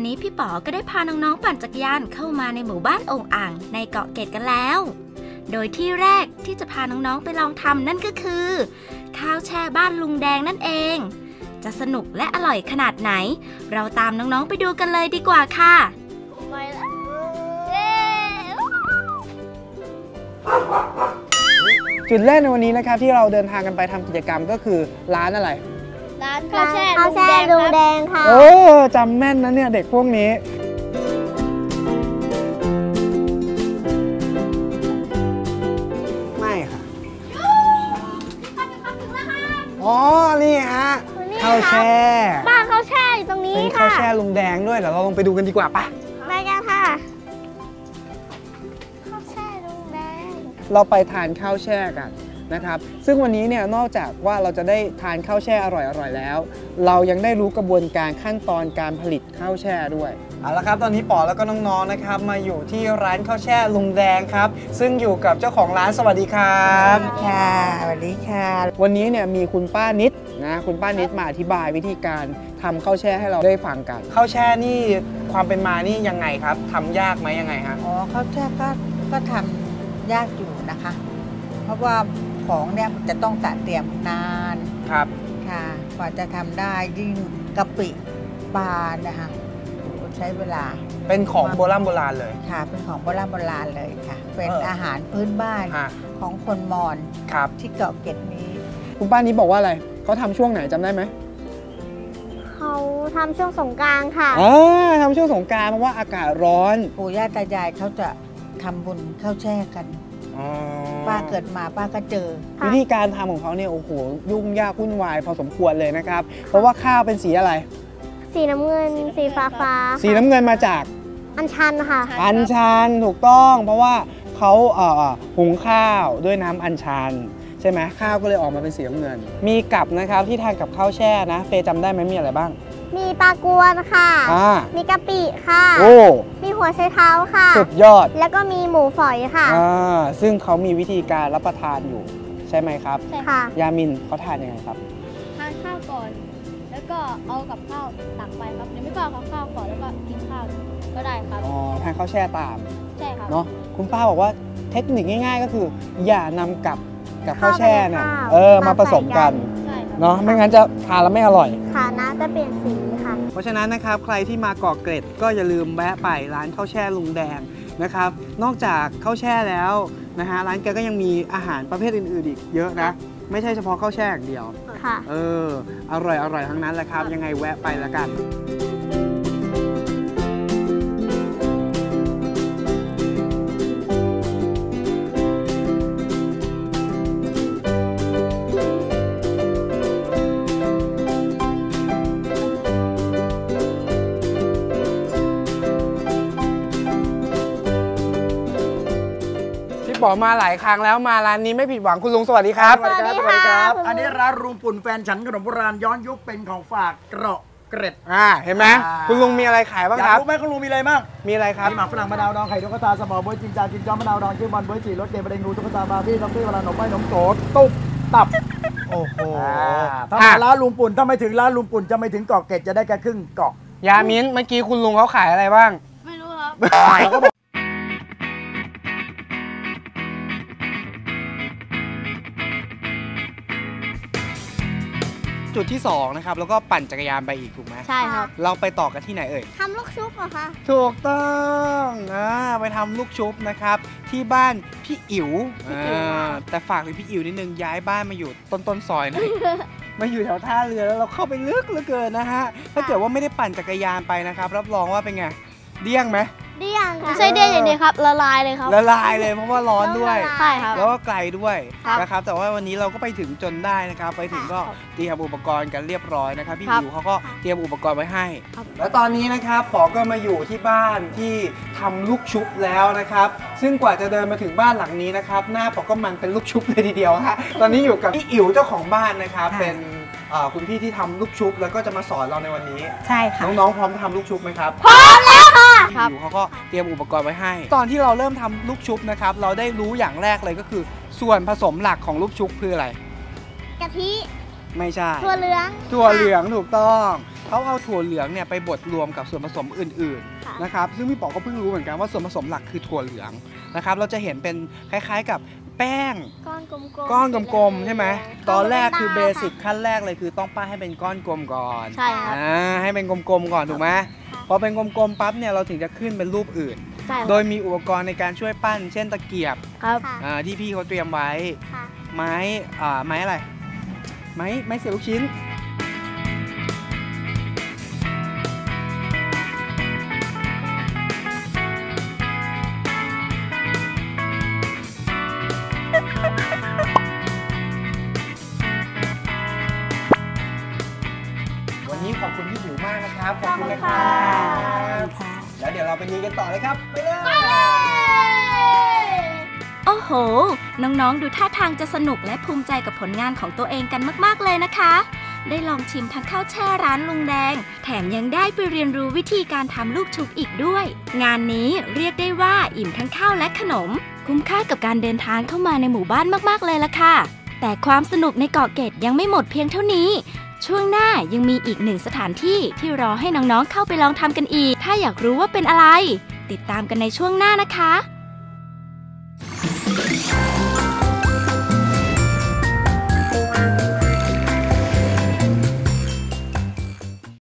อนนี้พี่ป๋อก็ได้พาน้องๆปั่นจักรยานเข้ามาในหมู่บ้านองอ่าง ในเกาะเกร็ดกันแล้ว โดยที่แรกที่จะพาน้องๆไปลองทำนั่นก็คือ ข้าวแช่บ้านลุงแดงนั่นเอง จะสนุกและอร่อยขนาดไหน เราตามน้องๆไปดูกันเลยดีกว่าค่ะไปแล้วจุดแรกในวันนี้นะครับที่เราเดินทางกันไปทำกิจกรรมก็คือร้านอะไร ร้านข้าวแช่ข้าวแช่ลุลุงงแดแดงงครับค่ะเออจำแม่นนะเนี่ยเด็กพวกนี้ไม่ค่ะอ๋อ นี่ฮะนี่ข้าวค่ะแช่บ้านข้าวแช่อยู่ตรงนี้เป็นข้าวค่ะแช่ลุงแดงด้วยเดี๋ยวเราลงไปดูกันดีกว่าปะไปกันค่ะข้าวแช่ลุงแดง เราไปทานข้าวแช่กัน นะครับ ซึ่งวันนี้เนี่ยนอกจากว่าเราจะได้ทานข้าวแช่อร่อยๆแล้ว เรายังได้รู้กระบวนการขั้นตอนการผลิตข้าวแช่ด้วยเอาละครับตอนนี้ป๋อแล้วก็น้องๆนะครับ มาอยู่ที่ร้านข้าวแช่ลุงแดงครับ ซึ่งอยู่กับเจ้าของร้านสวัสดีครับค่ะสวัสดีค่ะ วันนี้เนี่ยมีคุณป้านิดนะคุณป้านิดมาอธิบายวิธีการทำข้าวแช่ให้เราได้ฟังกันข้าวแช่นี่ความเป็นมานี่ยังไงครับทำยากไหมยังไงฮะอ๋อข้าวแช่ก็ก็ทำยากอยู่นะคะ เพราะว่า ของเนี่ยมันจะต้องตัดเตรียมนานครับค่ะกว่าจะทำได้ยิ่งกะปิปลานะคะโอ้ใช้เวลา เป็นของโบราณโบราณเลย ค่ะเป็นของโบราณโบราณเลยค่ะ เป็นเอออ อาหารพื้นบ้านฮะของคนมอญครับ ที่เกาะเกร็ดนี้ คุณป้านิดบอกว่าอะไรเขาทำช่วงไหนจำได้ไหมเขาทำช่วงสงกรารค่ะอ่าทำช่วงสงกรารเพราะว่าอากาศร้อน ปู่ย่าตายายเขาจะทำบุญข้าวแช่กันอ๋อ ป้าเกิดมาป้าก็เจอค่ะวิธีการทำของเขาเนี่ยโอ้โหยุ่งยากวุ่นวายพอสมควรเลยนะครับ เพราะว่าข้าวเป็นสีอะไร สีน้ำเงิน สีฟ้าฟ้า สีน้ำเงินมาจาก อันชันค่ะ อัญชันถูกต้อง เพราะว่าเขาเอ่อหุงข้าวด้วยน้ำอัญชันใช่ไหมข้าวก็เลยออกมาเป็นสีน้ำเงิน มีกับนะครับที่ทานกับข้าวแช่นะเฟย์จำได้ไหมมีอะไรบ้าง มีปลากวนค่ะ อ่า มีกะปิค่ะ โอ้ มีหัวไชเท้าค่ะ สุดยอด แล้วก็มีหมูฝอยค่ะ อ่า ซึ่งเขามีวิธีการรับประทานอยู่ ใช่ไหมครับค่ะ ยามินเขาทานยังไงครับ ทานข้าวก่อน แล้วก็เอากับข้าวตักไปครับหรือไม่ก็เอาข้าวก่อนแล้วก็กินข้าวก็ได้ครับ อ๋อ ทานข้าวแช่ตาม ใช่ครับ เนาะคุณป้าบอกว่าเทคนิคง่าย ๆ ก็คือ อย่านำกับกับข้าวแช่เนี่ยข้าวเออ มามาผสมกัน ใช่ครับ เนาะ ไม่งั้นจะทานแล้วไม่อร่อย ค่ะน้ำจะเปลี่ยนสีค่ะเพ ราะฉะนั้นนะครับใครที่มาเกาะเกร็ดก็อย่าลืมแวะไปร้านข้าวแช่ลุงแดงนะครับนอกจากข้าวแช่แล้วนะฮะร้านแกก็ยังมีอาหารประเภทอื่นๆอีกเยอะนะไม่ใช่เฉพาะข้าวแช่อย่างเดียว ค่ะ เออ อร่อยอร่อยทั้งนั้นแหละครับ ยังไงแวะไปละกัน พี่ป๋อมาหลายครั้งแล้วมาร้านนี้ไม่ผิดหวังคุณลุงสวัสดีครับสวัสดีค่ะคุณลุงอันนี้ร้านรุงปุ่นแฟนฉันขนมโบราณย้อนยุคเป็นของฝากเกราะเกร็ดอ่าเห็นไหมอ่าคุณลุงมีอะไรขายบ้างอยาคกรับรู้ไหมคุณลุงมีอะไรบ้างมีอะไรครับมีหมากฝรั่งมะนาวดองไข่นกกระทาสมอบ๊วยจินจาจินจ้อมะนาวดองชื่อบอลบ๊วยจีรสเกมบะเดงงูตุ๊กตาบาร์บี้ท็อฟฟี่เวลาหนมไม้หนมโสดตุ๊บตับโอ้โหถ้ามาร้านลุงปุ่นถ้าไม่ถึงร้านลุงปุ่นจะไม่ถึงเกาะเกร็ดจะได้แค่ครึ่งเกาะยามิ้นเมื่อกี้คุณลุงเขาขายอะไรบ้างไม่รู้ครับเราก็บอก จุดที่2นะครับแล้วก็ปั่นจักรยานไปอีกถูกไหมใช่ครับ เราไปต่อกันที่ไหนเอ่ยทำลูกชุบเหรอคะถูกต้องอ่าไปทำลูกชุบนะครับ ที่บ้านพี่อิ๋วอ่าแต่ฝากถึงพี่อิ๋วนิดนึงย้ายบ้านมาอยู่ต้นต้นๆซอยหนะมาอยู่แถวท่าเรือแล้วเราเข้าไปลึกเหลือเกินนะฮะ ถ้าเกิดว่าไม่ได้ปั่นจักรยานไปนะครับ รับรองว่าเป็นไง เดี้ยงไหม เดียงค่ะ ไม่ใช่เดียอย่างเดียวครับ ละลายเลยครับ ละลายเลยเพราะว่าร้อนด้วย ใช่ครับ แล้วก็ไกลด้วยครับนะครับ แต่ว่าวันนี้เราก็ไปถึงจนได้นะครับ ไปถึงก็เตรียมอุปกรณ์กันเรียบร้อยนะครับ พี่ครับอิ๋วเขาก็เตรียมอุปกรณ์ไว้ให้ ครับ แล้วตอนนี้นะครับปอก็มาอยู่ที่บ้านที่ทำลูกชุบแล้วนะครับ ซึ่งกว่าจะเดินมาถึงบ้านหลังนี้นะครับ หน้าปอก็มันเป็นลูกชุบเลยทีเดียวฮะ ตอนนี้อยู่กับพี่อิ๋วเจ้าของบ้านนะครับ เป็น คุณพี่ที่ทำลูกชุบแล้วก็จะมาสอนเราในวันนี้ ใช่ค่ะ น้องๆ พร้อมทำลูกชุบไหมครับครับ อยู่เขาก็เตรียมอุปกรณ์ไว้ให้ ตอนที่เราเริ่มทำลูกชุบนะครับ เราได้รู้อย่างแรกเลยก็คือ ส่วนผสมหลักของลูกชุบคืออะไร กะทิไม่ใช่ ถั่วเหลืองถั่วเหลืองถูกต้องเขาเอาถั่วเหลืองเนี่ยไปบดรวมกับส่วนผสมอื่นค่ะๆนะครับ ซึ่งพี่ป๋อก็เพิ่งรู้เหมือนกันว่าส่วนผสมหลักคือถั่วเหลืองนะครับ เราจะเห็นเป็นคล้ายๆกับ แป้ง ก้อนกลมๆก้อนกลมๆใช่ไหมตอนแรกคือเบาสิกขั้นแรกเลยคือต้องป้าให้เป็นก้อนกลมก่อนใช่ครับอ่าให้เป็นกลมๆก่อนถูกไหมค่ะพอเป็นกลมๆปั๊บเนี่ยเราถึงจะขึ้นเป็นรูปอื่น ใช่คโดรับยมีอุปกรณ์ในการช่วยปั้น เช่นตะเกียบครับค่ะอ่าที่พี่เขาเตรียมไว้ ค่ะ ไม้อ่าไม้อะไร ไม้ไม้เสียบลูกชิ้น นนี้ขอบคุณพี่ผิวมากนะครับขอบคุณนะครับแล้วเดี๋ยวเราไปลุยกันต่อเลยครับไปเลยโอ้โห น้องๆ ดูท่าทางจะสนุกและภูมิใจกับผลงานของตัวเองกันมาก ๆ เลยนะคะ ได้ลองชิมทั้งข้าวแช่ร้านลุงแดง แถมยังได้ไปเรียนรู้วิธีการทำลูกชุบอีกด้วย งานนี้เรียกได้ว่าอิ่มทั้งข้าวและขนม คุ้มค่ากับการเดินทางเข้ามาในหมู่บ้านมาก ๆ เลยละค่ะแต่ความสนุกในเกาะเกร็ดยังไม่หมดเพียงเท่านี้ ช่วงหน้ายังมีอีกหนึ่งสถานที่ที่รอให้น้องๆเข้าไปลองทำกันอีก ถ้าอยากรู้ว่าเป็นอะไร ติดตามกันในช่วงหน้านะคะ